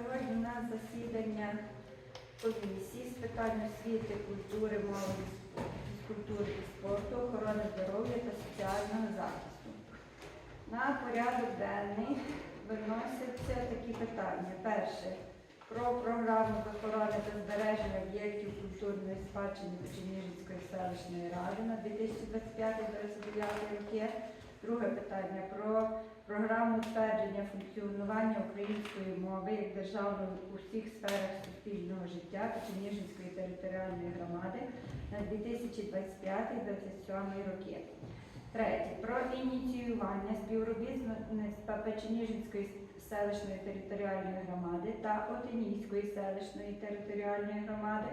Сьогодні у нас засідання комісії з питань освіти, культури, молоді, фізкультури і спорту, охорони здоров'я та соціального захисту. На порядок денний виносяться такі питання. Перше. Про програму охорони та збереження об'єктів культурної спадщини Печеніжинської селищної ради на 2025-2029 роки. Друге питання про програму утвердження функціонування української мови як державної у всіх сферах суспільного життя Печеніжинської територіальної громади на 2025-2027 роки. Третє. Про ініціювання співробітництва Печеніжинської селищної територіальної громади та Отинійської селищної територіальної громади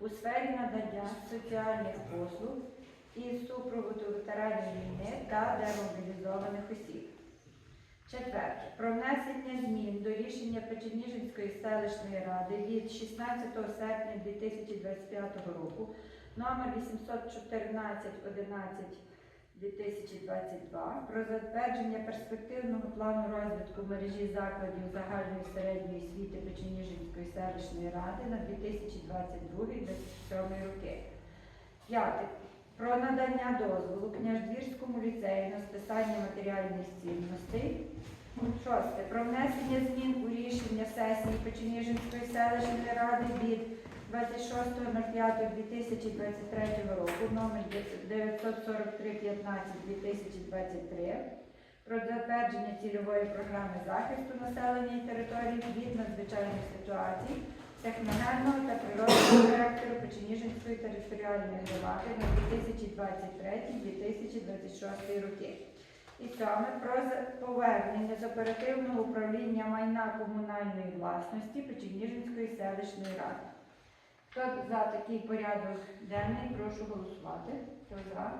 у сфері надання соціальних послуг і супроводу ветеранів війни та демобілізованих осіб. Четверте. Про внесення змін до рішення Печеніжинської селищної ради від 16 серпня 2025 року номер 814 11 2022 про затвердження перспективного плану розвитку мережі закладів загальної середньої освіти Печеніжинської селищної ради на 2022-2027 роки. П'яте. Про надання дозволу Княждвірському ліцею на списання матеріальних цінностей. Шосте. Про внесення змін у рішення сесії Печеніжинської селищної ради від 26.05.2023 року номер 943.15.2023 про затвердження цільової програми захисту населення і території від надзвичайних ситуацій техногенного та природного характеру Печеніжинської територіальної громади на 2023-2026 роки. І сьоме про повернення з оперативного управління майна комунальної власності Печеніжинської селищної ради. Хто за такий порядок денний, прошу голосувати. Хто за?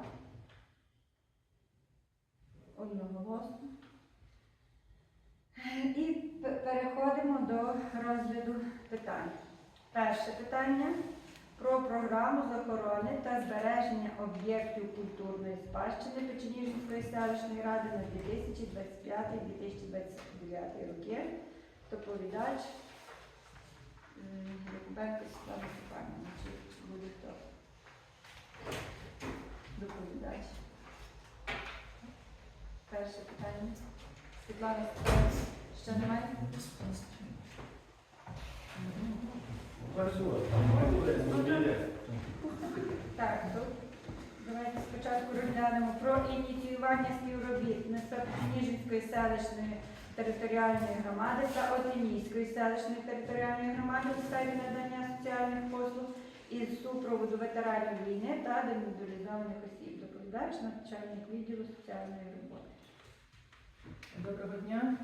Одноголосно. І переходимо до розгляду питань. Перше питання про програму з охорони та збереження об'єктів культурної спадщини Печеніжинської селищної ради на 2025-2029 роки. Доповідач Якубенко Світлана Степанівна. Чи буде хто? Доповідач. Перше питання. Світлана Ще немає? Так, то давайте спочатку розглянемо про ініціювання співробітництва Печеніжинської селищної територіальної громади та Отинійської селищної територіальної громади у сфері надання соціальних послуг із супроводу ветеранів війни та демобілізованих осіб. Доповідач начальник відділу соціальної роботи. Доброго дня.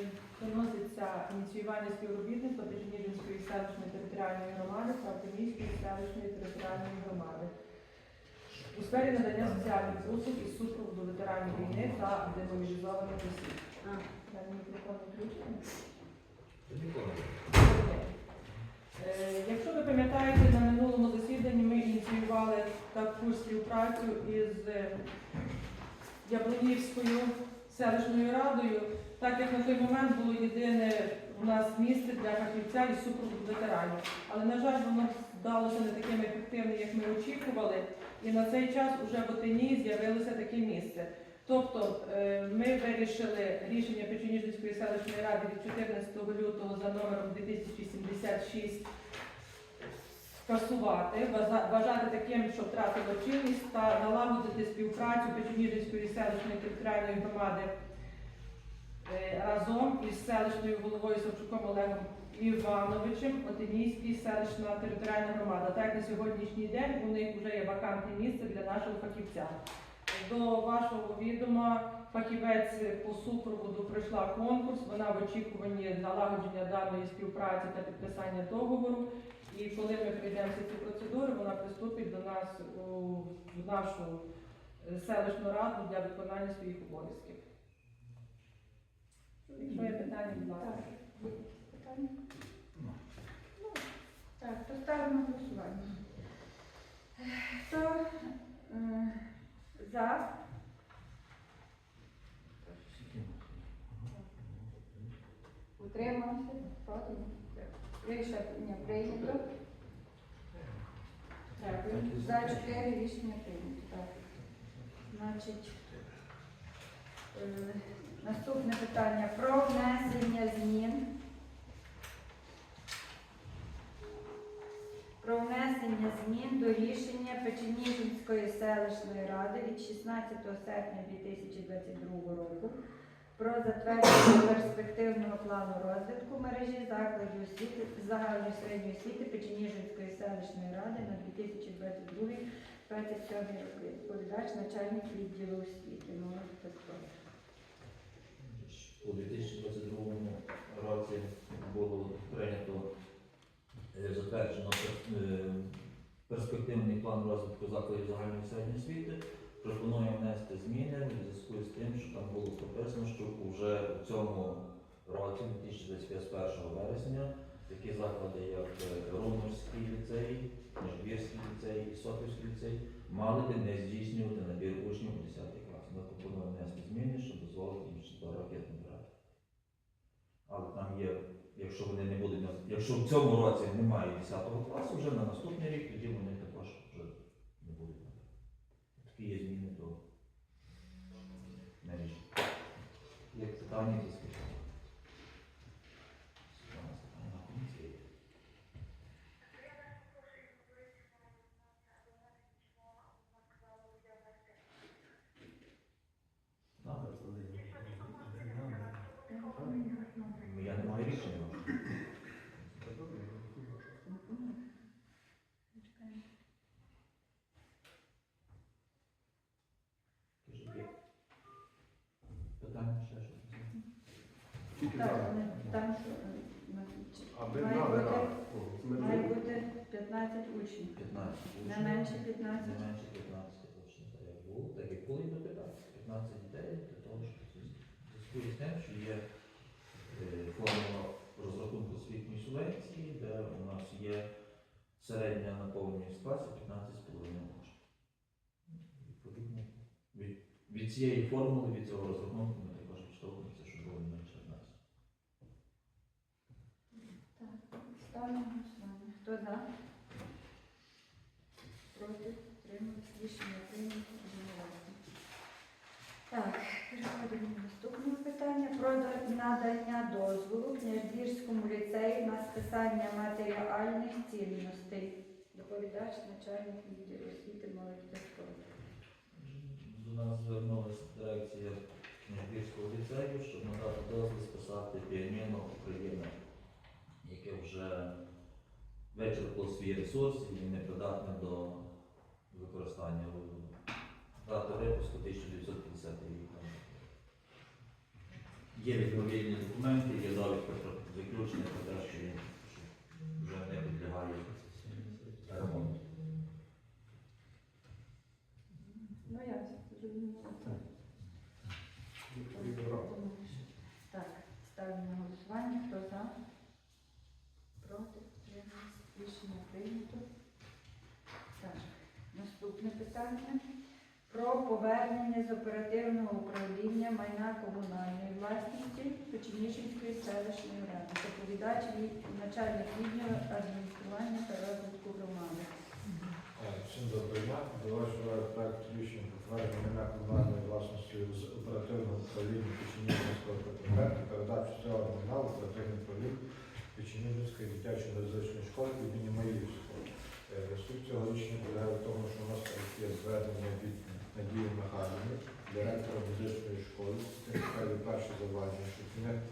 Е, Виноситься ініціювання співробітництва Печеніжинської селищної територіальної громади та Оптимійської селищної територіальної громади у сфері надання соціальних послуг із супроводу ветеранів війни та демобілізованих осіб. Мікрофон. Е, Якщо ви пам'ятаєте, на минулому засіданні ми ініціювали таку співпрацю із е, Яблунівською селищною радою, так як на той момент було єдине у нас місце для фахівця і супроводу ветеранів. Але, на жаль, воно здалося не таким ефективним, як ми очікували, і на цей час уже в Отині з'явилося таке місце. Тобто е, ми вирішили рішення Печеніжницької селищної ради від 14 лютого за номером 2076 скасувати, вважа- вважати таким, що втратило чинність та налагодити співпрацю Печеніжинської селищної територіальної громади е, разом із селищною головою Савчуком Олегом Івановичем, Отинійській селищна територіальна громада. Так на сьогоднішній день у них вже є вакантне місце для нашого фахівця. До вашого відома фахівець по супроводу пройшла конкурс. Вона в очікуванні налагодження даної співпраці та підписання договору. І коли ми прийдемо всі ці процедури, вона приступить до нас у в нашу е, селищну раду для виконання своїх обов'язків. Якщо є питання, будь ласка. Так, питання? Ну, Так, то ставимо голосування. Хто е, за? Утримався? Проти? Рішення прийнято. Дякую. За чотири рішення прийнято. Так. Значить, е, наступне питання про внесення змін. Про внесення змін до рішення Печеніжинської селищної ради від 16 серпня 2022 року про затвердження перспективного плану розвитку мережі закладів освіти загальної середньої освіти Печеніжинської селищної ради на 2022-2027 роки. Відповідач начальник відділу освіти. Молодь та спорт. У 2022 році було прийнято е, затверджено е, перспективний план розвитку закладів загальної середньої освіти. Пропонуємо внести зміни в зв'язку з тим, що там було прописано, що вже у цьому році, 2021 вересня, такі заклади, як е, Руморський ліцей, Межгірський ліцей і Соківський ліцей, мали би не здійснювати набір учнів у 10 клас. Ми пропонуємо внести зміни, щоб дозволити їм ще два роки набирати. Але там є, якщо вони не будуть, якщо в цьому році немає 10 класу, вже на наступний рік, тоді вони також вже не будуть набирати. Такі є зміни до мережі. Як питання, то скажіть? Світлана Степанівна, комісія є. Добре. Ну, Я не маю рішення. Кажіть, є Питання ще щось? Тільки Так, за. вони там що е, на- має знали, бути, так. О, ми має бути 15 учнів. 15 Не учнів. менше Не менше 15 точно, так як було, так як було і до 15. 15 дітей для того, щоб це зв'язку з тим, що є е, формула розрахунку освітньої субвенції, де у нас є середня наповненість класу 15,5 учнів. Відповідно, від, від цієї формули, від цього розрахунку ми також відштовхуємося, щоб було не менше 15. Так, ставлю голосування. Хто за? Проти? Тримались? Рішення прийнято. Так, переходимо до наступного питання про надання дозволу Княжбірському ліцею на списання матеріальних цінностей. Доповідач, начальник відділу освіти, молоді та спорту. До нас звернулася дирекція Княгбірського ліцею, щоб надати дозвіл списати піаніно України, яке вже вичерпало свій ресурс і непридатний до використання. Дата випуску 1950 рік. Є відповідні документи, є довідка про заключення про те, що він вже не підлягає ремонту. Ну, я зрозуміла. Відбирав. Так, ставлю на голосування. Хто за? Проти? Утримались? Рішення прийнято. Так, наступне питання. Про повернення оперативного управління майна комунальної власності Печеніжинської селищної ради. Доповідач начальник відділу адміністрування та розвитку громади. Е, Всім доброго дня. До вашого проекту рішення про майна комунальної власності з оперативного управління Печенігівського ПТП та передачу цього майна в оперативне управління Печенігівської дитячої музичної школи імені Маївського. Е, Суть цього рішення полягає в тому, що у нас є звернення від Надії Михайлівни, директора музичної школи, яка перше заваження, що кінець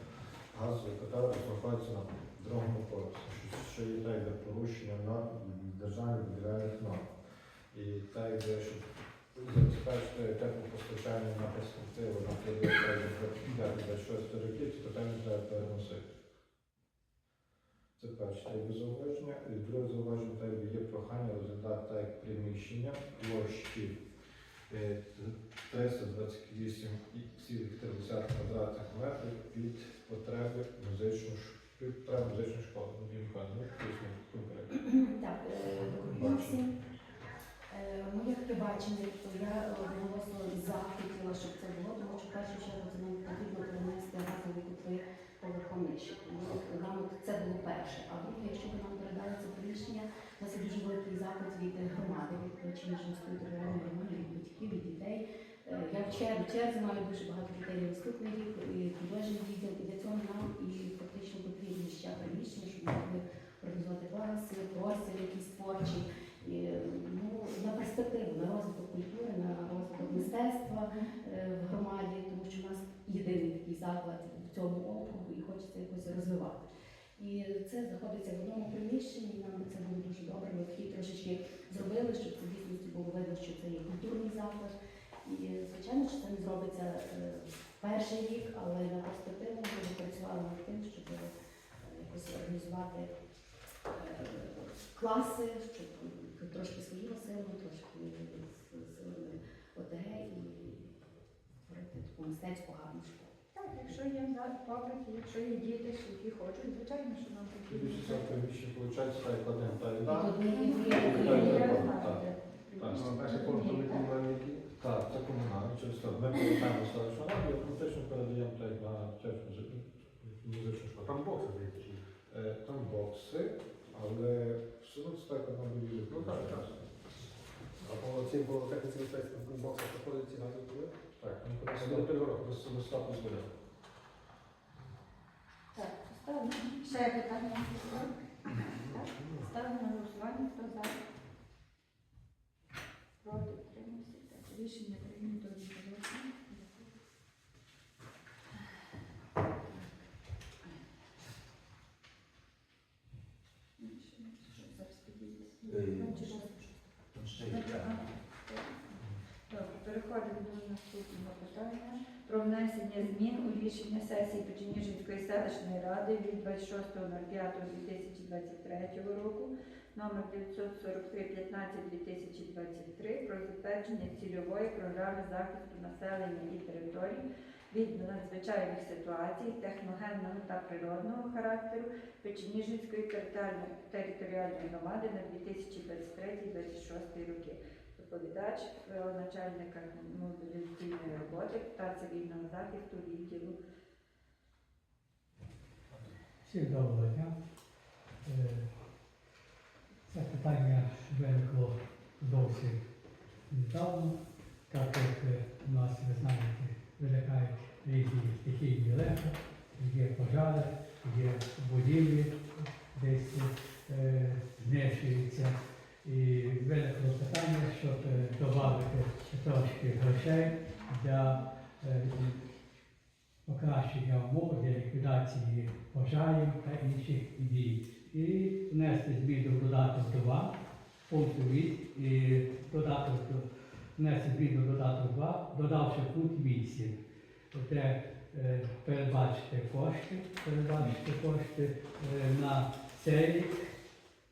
газової котелки знаходиться на другому поверсі, що, є так йде порушення на державних будівельних норм. І так йде, щоб забезпечити теплопостачання на перспективу на період 26 років, ці питання треба переносити. Це перше так би зауваження. І друге зауваження так є прохання розглядати так як приміщення площі 328,3 квадратних метрів під потреби музичної школи. Так. Е, Моє бачення, то я голосно за хотіла, щоб це було, тому що в першу чергу це нам потрібно перенести газові котли поверхом нижче, Це було перше. А друге, якщо ви нам передали це приміщення, у нас є дуже великий запит від громади, від територіальної громади, від батьків, від дітей. Е, Я в чер- в черзі маю дуже багато дітей на наступний рік, і художній відділ, і для цього нам і фактично потрібні ще приміщення, щоб ми могли організувати класи, простір якісь творчі. І, ну, на перспективу, на розвиток культури, на розвиток мистецтва е, в громаді, тому що в нас єдиний такий заклад в цьому округу і хочеться якось розвивати. І це знаходиться в одному приміщенні, нам це було дуже добре такий трошечки зробили, щоб це в дійсності було видно, що це є культурний заклад. І звичайно, що це не зробиться е, в перший рік, але на перспективу ми вже працювали над тим, щоб е, якось організувати е, класи, щоб трошки своїми силами, трошки силами ОТГ і створити таку мистецьку гарну школу. Так, якщо є попит, якщо є діти, що які хочуть, звичайно, що нам Більше потрібно. приміщення виходить, так як та й І так. Так, Ну, приміщення. Перше комунальні комунальники. Так, це комунальне, через те ми повертаємо селищну раду і автоматично передаємо так на чеську музичну школу. Там бокси здається. Е, Там бокси, але все одно це так одна будівля. Ну так, так. А по цим по техніці в боксах проходить ці назви були? Так, ми Це буде переворот. достатньо зберемо. Так, ставимо. Ще є питання? Ставимо на голосування, хто за? Проти, утримався. Рішення прийнято. Добре, переходимо до наступного питання про внесення змін у рішення сесії Печеніжинської селищної ради від 26.05.2023 року номер 943-15-2023 про затвердження цільової програми захисту населення і територій від надзвичайних ситуацій техногенного та природного характеру Печеніжинської територіальної- громади на 2023-2026 роки. Доповідач е, начальника мобілізаційної роботи та цивільного захисту відділу. Всім доброго дня. Е, Це питання виникло зовсім недавно, так як е, у нас, ви знаєте, виникають різні стихійні легко, є пожари, є будівлі, десь е, знищуються. І виникло питання, щоб е, додати трошки грошей для е, покращення умов для ліквідації пожарів та інших дій. І внести зміну в додаток 2, пункту 8, і внести зміну в додаток 2, додавши пункт 8, де е, передбачити кошти, передбачити кошти е, на цей рік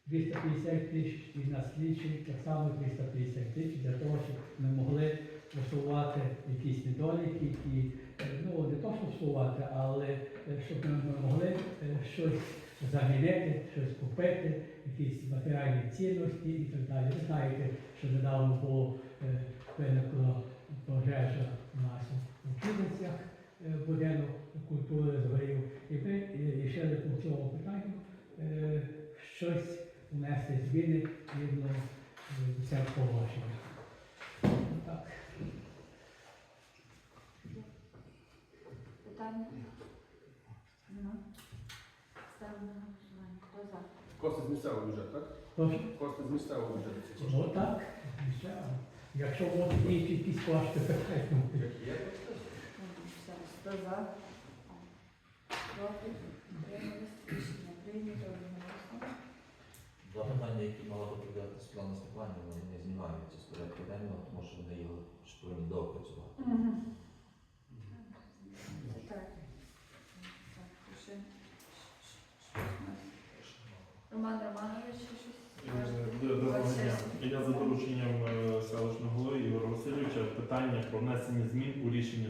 250 тисяч і на слідчий так само 250 тисяч для того, щоб ми могли усувати якісь недоліки, які ну не то, що усувати, але е, щоб ми могли е, щось замінити, щось купити, якісь матеріальні цінності і так далі. Ви знаєте, що недавно було е, виникла пожежа у нас у Кізницях, е, будинок культури згорів, і ми е, рішили по цьому питанню е, щось внести зміни згідно е, це положення. Так. Питання? Нема? Ставимо на голосування. Хто за? Кошти з місцевого бюджету, так? Прошу. Кошти з місцевого бюджету ці кошти. Ну так, звичайно. Якщо можуть інші якісь кошти питання. Все, Хто за? Проти? Утримались? Рішення прийнято одноголосно. Два питання, які мала доповідати Світлана Степанівна, вони не знімаються з порядку денного, тому що вони його ж повинні доопрацювати. Так, ще щось у нас. Роман Романович, Доброго дня. Я за дорученням селищного голови Ігоря Васильовича питання про внесення змін у рішення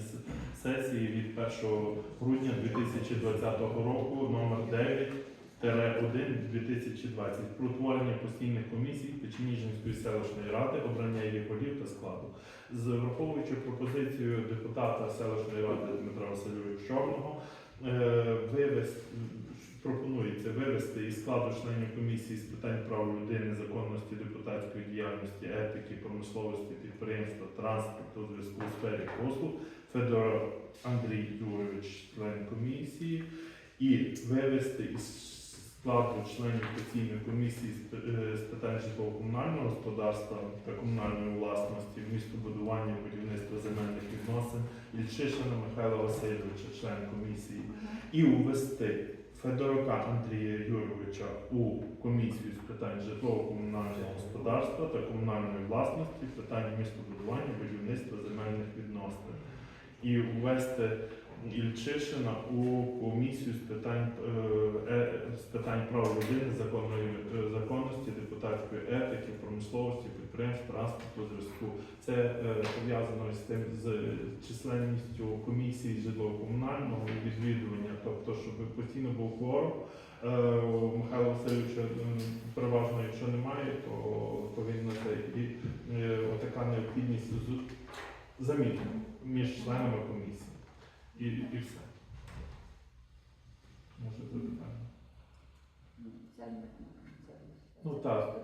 сесії від 1 грудня 2020 року номер 9 2020 про утворення постійних комісій Печеніжинської селищної ради, обрання її голів та складу. З враховуючи пропозицію депутата селищної ради Дмитра Васильовича Чорного, е, вивести пропонується вивести із складу членів комісії з питань прав людини, законності, депутатської діяльності, етики, промисловості, підприємства, транспорту, зв'язку у сфері послуг. Федор Андрій Юрійович, член комісії, і вивести із складу членів постійної комісії з е, питань житлово-комунального господарства та комунальної власності, містобудування, будівництва земельних відносин Ільчишина Михайла Васильовича, член комісії, і увести Федорука Андрія Юрійовича у комісію з питань житлово-комунального господарства та комунальної власності, питань містобудування, будівництва земельних відносин. І ввести Ільчишина у комісію з питань, е, е, з питань прав людини, законної е, законності, депутатської етики, промисловості, підприємств, транспорту, зв'язку. Це е, пов'язано з тим з численністю комісії житлово-комунального відвідування, тобто, щоб постійно був кворум. Е, у Михайла Васильовича переважно, якщо немає, то повинна це і е, отака необхідність з- заміни між членами комісії. І, і все. Може. Це це- Ну, так.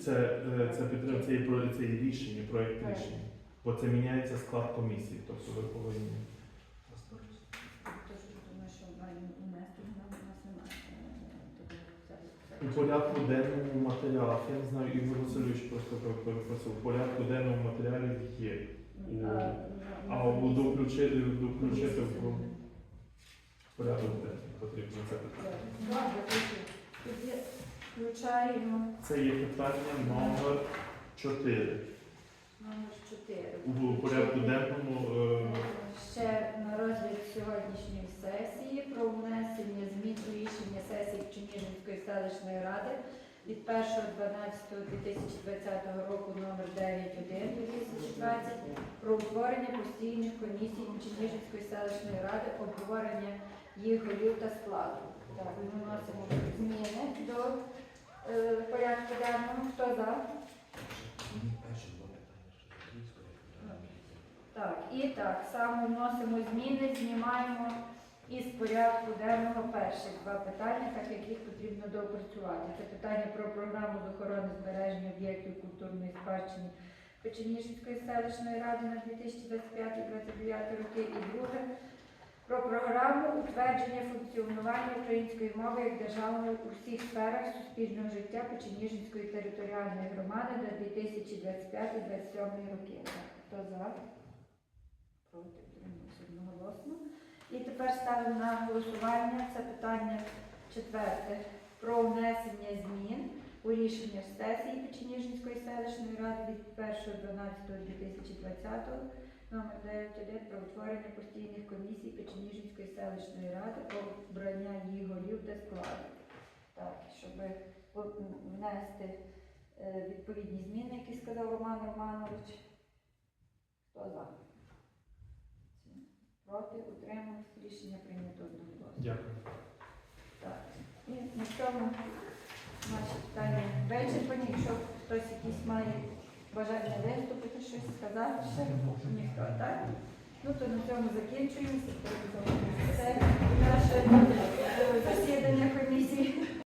Це, е, це підтримка, це є про це є рішення, проєкт рішення. Бо це міняється склад комісії, тобто ви повинні. У порядку денному матеріалах, я не знаю, Ігор Васильович просто пер- перепросив, у порядку денному матеріалів є. У- А, у доключити, доключити в порядок денний потрібно це питання. Тоді. тоді включаємо Це є питання номер 4. номер 4. У порядку денному е, Ще на розгляд сьогоднішньої сесії про внесення змін у рішення сесії Чернігівської селищної ради від 1.12.2020 року номер 91-2020 про утворення постійних комісій Чернігівської селищної ради, обговорення їх голів та складу. Так, ми вносимо зміни до е, порядку денного. Хто за? Так, і так само вносимо зміни, знімаємо із порядку денного перших два питання, так як їх потрібно доопрацювати. Це питання про програму з охорони збереження об'єктів культурної спадщини Печеніжинської селищної ради на 2025-2029 роки. І друге про програму утвердження функціонування української мови як державної у всіх сферах суспільного життя Печеніжинської територіальної громади на 2025-2027 роки. Хто за? Проти. І тепер ставимо на голосування це питання четверте про внесення змін у рішення сесії Печеніжинської селищної ради від 1.12.2020 номер 91 про утворення постійних комісій Печеніжинської селищної ради про обрання її голів та складу. Так, щоб внести е, відповідні зміни, які сказав Роман Романович. Хто за? Проти, утримались, рішення прийнято одноголосно. дякую. Так. І на цьому наші питання вичерпані. Якщо хтось якийсь має бажання виступити, щось сказати, ще ніхто, так? Ну то на цьому закінчуємося. Це наше засідання комісії.